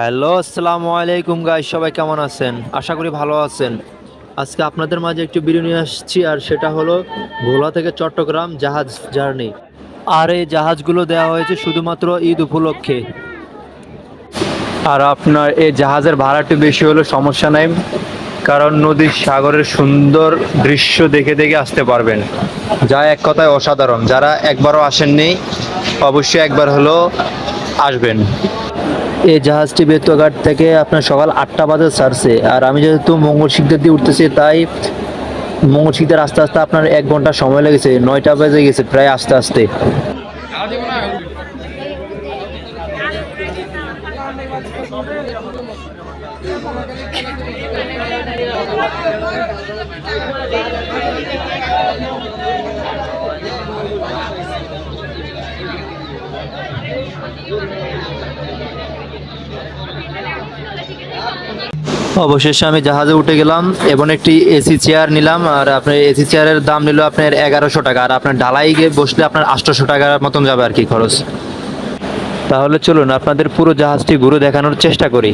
Hello, আসসালামু আলাইকুম গাই সবাই কেমন আছেন? আশা করি ভালো আছেন। আজকে আপনাদের মাঝে একটু ভিডিও নিয়ে আসছি, আর সেটা হলো ভোলা থেকে চট্টগ্রাম জাহাজ জার্নি। আর এই জাহাজগুলো দেওয়া হয়েছে শুধুমাত্র ঈদ উপলক্ষে। আর আপনার এই জাহাজের ভাড়াটি বেশি হলে সমস্যা নাই, কারণ নদীর সাগরের সুন্দর দৃশ্য দেখে দেখে আসতে পারবেন। যা এক কথায় অসাধারণ। যারা একবারও আসেননি, অবশ্যই একবার হলো আসবেন। এই জাহাজটি বেতুয়াঘাট থেকে আপনার সকাল আটটা বাজে ছাড়ছে। আর আমি যেহেতু মঙ্গল শিখদের দিয়ে উঠতেছি, তাই মঙ্গল শিখদের আস্তে আস্তে আপনার এক ঘণ্টা সময় লেগেছে। নয়টা বেজে গেছে প্রায় আস্তে আস্তে। অবশেষে আমি জাহাজে উঠে গেলাম এবং একটি এসি চেয়ার নিলাম, আর আপনার এসি চেয়ারের দাম নিল আপনার এগারোশো টাকা, আর আপনার ঢালাই গিয়ে বসলে আপনার আটশোশো টাকার মতন যাবে আর কি খরচ। তাহলে চলুন আপনাদের পুরো জাহাজটি ঘুরে দেখানোর চেষ্টা করি।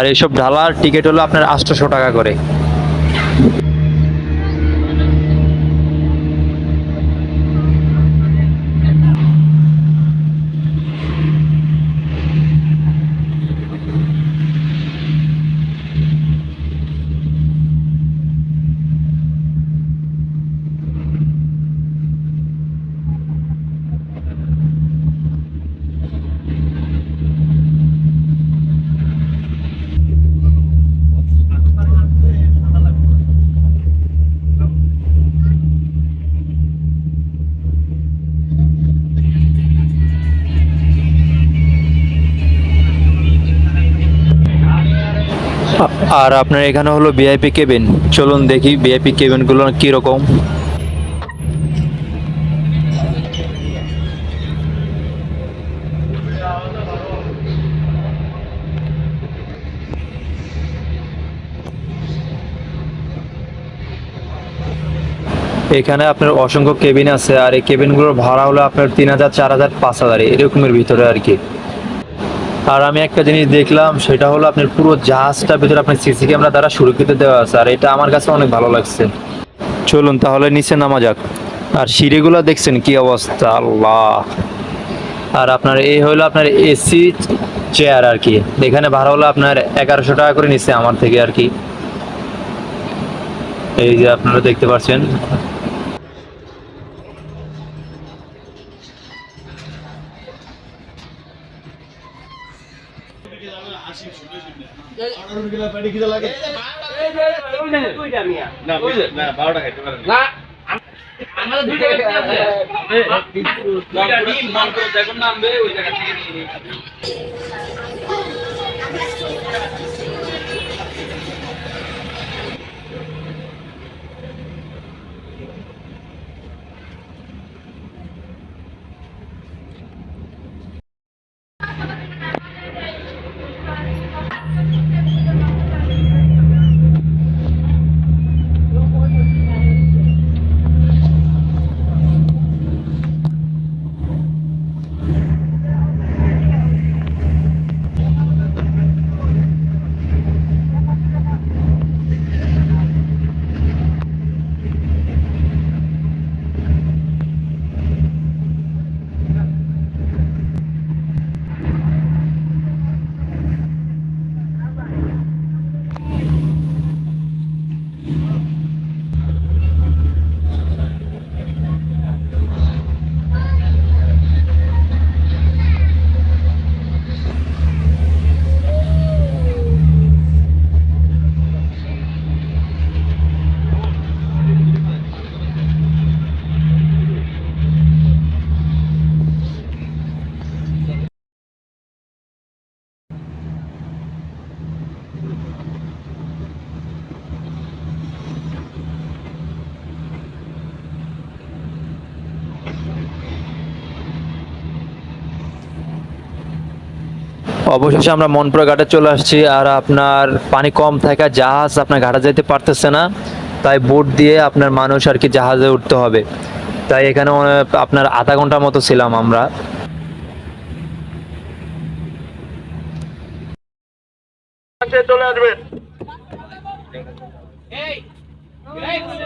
আর এইসব ঢালার টিকিট হলো আপনার আটশোশো টাকা করে। আর আপনার এখানে হলো ভিআইপি কেবিন চলুন দেখি ভিআইপি কেবিনগুলো কীরকম। এখানে আপনার অসংখ্য কেবিন আছে, আর এই কেবিনগুলোর ভাড়া হলো আপনার তিন হাজার, চার হাজার, পাঁচ হাজার, এরকমের ভিতরে আর কি। আর আমি একটা জিনিস দেখলাম সেটা হলো আপনার পুরো জাহাজটার ভিতরে আপনার সিসি ক্যামেরা দ্বারা সুরক্ষিত দেওয়া আছে আর এটা আমার কাছে অনেক ভালো লাগছে। চলুন তাহলে নিচে নামা যাক। আর সিঁড়িগুলো দেখছেন কি অবস্থা? আল্লাহ! আর আপনার এই হলো আপনার এসি চেয়ার আর কি। এখানে ভাড়া হলো আপনার এগারোশো টাকা করে নিচ্ছে আমার থেকে আর কি। এই যে আপনারা দেখতে পাচ্ছেন আমাদের দুইটা যখন নামবে ওই জায়গা থেকে অবশেষে আমরা মনপুরা ঘাটে চলে আসছি আর আপনার পানি কম থাকা জাহাজ আপনার ঘাটে যেতে পারতেছে না। তাই বোট দিয়ে আপনার মানুষ আর কি জাহাজে উঠতে হবে। তাই এখানে আপনার আধা ঘণ্টার মতো ছিলাম আমরা।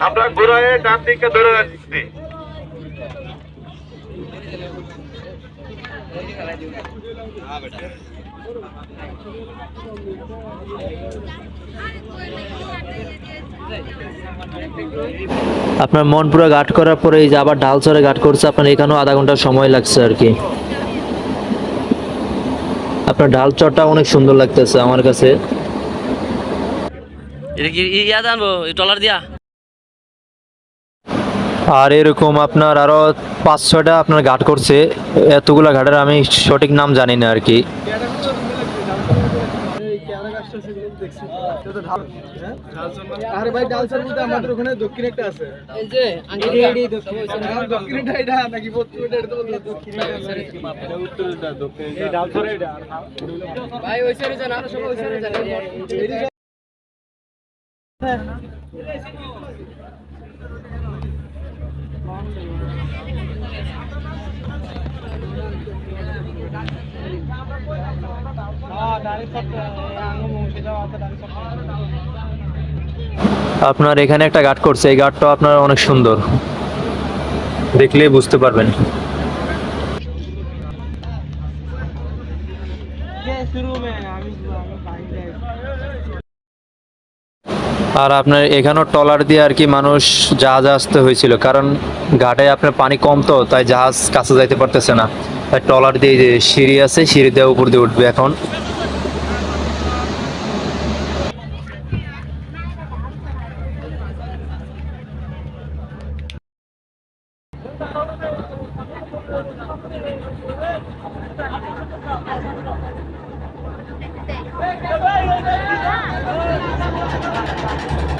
আমরা ঘুরে ডান দিকে ধরে আপনার মনপুরা ঘাট করার পরে এই যে আবার ডালচরে ঘাট করছে আপনার এখানেও আধা ঘণ্টা সময় লাগছে আর কি। আপনার ডাল ঢালচরটা অনেক সুন্দর লাগতেছে আমার কাছে। ইয়া জানব টলার দিয়া? আর এরকম আপনার আরও পাঁচ ছয়টা আপনার ঘাট করছে এতগুলা ঘাটের আমি সঠিক নাম জানি না আর কি। আরে ভাই ডালসার মধ্যে আমাদের ওখানে দক্ষিণ একটা আছে। এই যে দক্ষিণ এটা এটা নাকি এটা তো দক্ষিণ এটা দক্ষিণ এই ডালসার এটা। ভাই ওই সাইডে যান আমরা সবাই ওই সাইডে যান। হ্যাঁ। ডাইরেক্ট সব আঙ্গ আপনার এখানে একটা ঘাট করছে, এই ঘাটটা আপনার অনেক সুন্দর। দেখলেই বুঝতে পারবেন। আর আপনার এখানেও ট্রলার দিয়ে আর কি মানুষ জাহাজে আসতে হয়েছিল, কারণ ঘাটে আপনার পানি কম তো, তাই জাহাজ কাছে যাইতে পারতেছে না। তাই ট্রলার দিয়ে সিঁড়ি আছে, সিঁড়ি দিয়ে উপর দিয়ে উঠবে এখন। Thank you.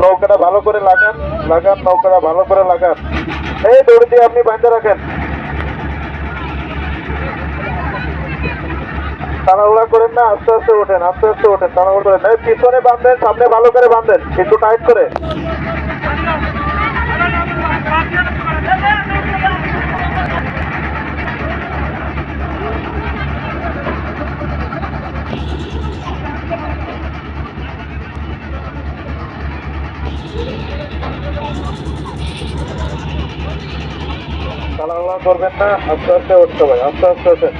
নৌকাটা ভালো করে লাগান লাগান, নৌকাটা ভালো করে লাগান। এই দৌড় দিয়ে আপনি বাঁধতে রাখেন। করেন না, আস্তে আস্তে ওঠেন, আস্তে আস্তে ওঠেন, তাড়াহুড়া করেন। পিছনে বাঁধেন, সামনে ভালো করে বাঁধেন, একটু টাইট করে। করবেন না আস্তে আস্তে উঠতে হবে আস্তে আস্তে ওঠেন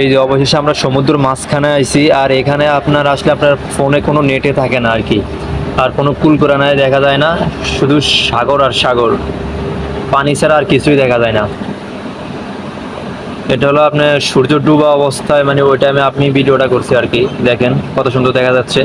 এই যে অবশেষে আমরা সমুদ্র মাঝখানে আইছি, আর এখানে আপনার আসলে আপনার ফোনে কোনো নেটে থাকে না আর কি। আর কোনো কুল নাই, দেখা যায় না। শুধু সাগর আর সাগর। পানি ছাড়া আর কিছুই দেখা যায় না। এটা হলো আপনার সূর্য ডুবা অবস্থায় মানে ওই টাইমে আপনি ভিডিওটা করছি আর কি, দেখেন কত সুন্দর দেখা যাচ্ছে।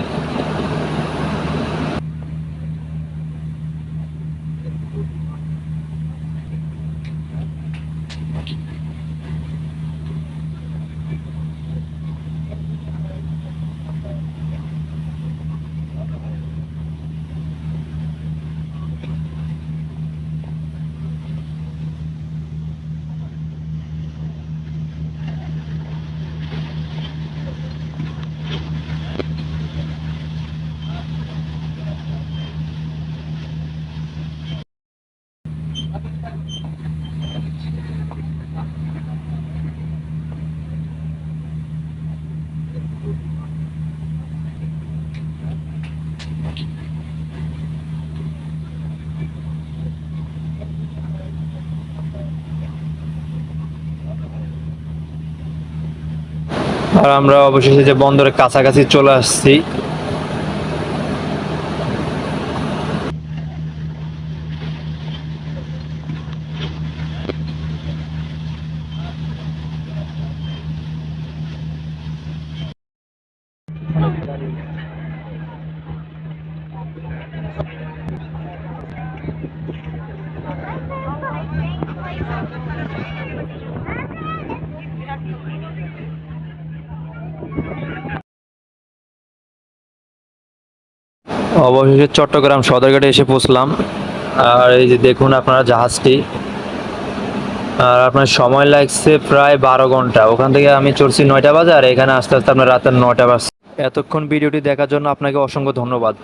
আর আমরা অবশেষে যে বন্দরের কাছাকাছি চলে আসছি অবশেষে চট্টগ্রাম সদরঘাটে এসে পৌঁছলাম। আর এই যে দেখুন আপনারা জাহাজটি। আর আপনার সময় লাগছে প্রায় বারো ঘণ্টা। ওখান থেকে আমি চড়ছি নয়টা বাজে, আর এখানে আস্তে আস্তে আপনার রাতের নয়টা বাজছে। এতক্ষণ ভিডিওটি দেখার জন্য আপনাকে অসংখ্য ধন্যবাদ।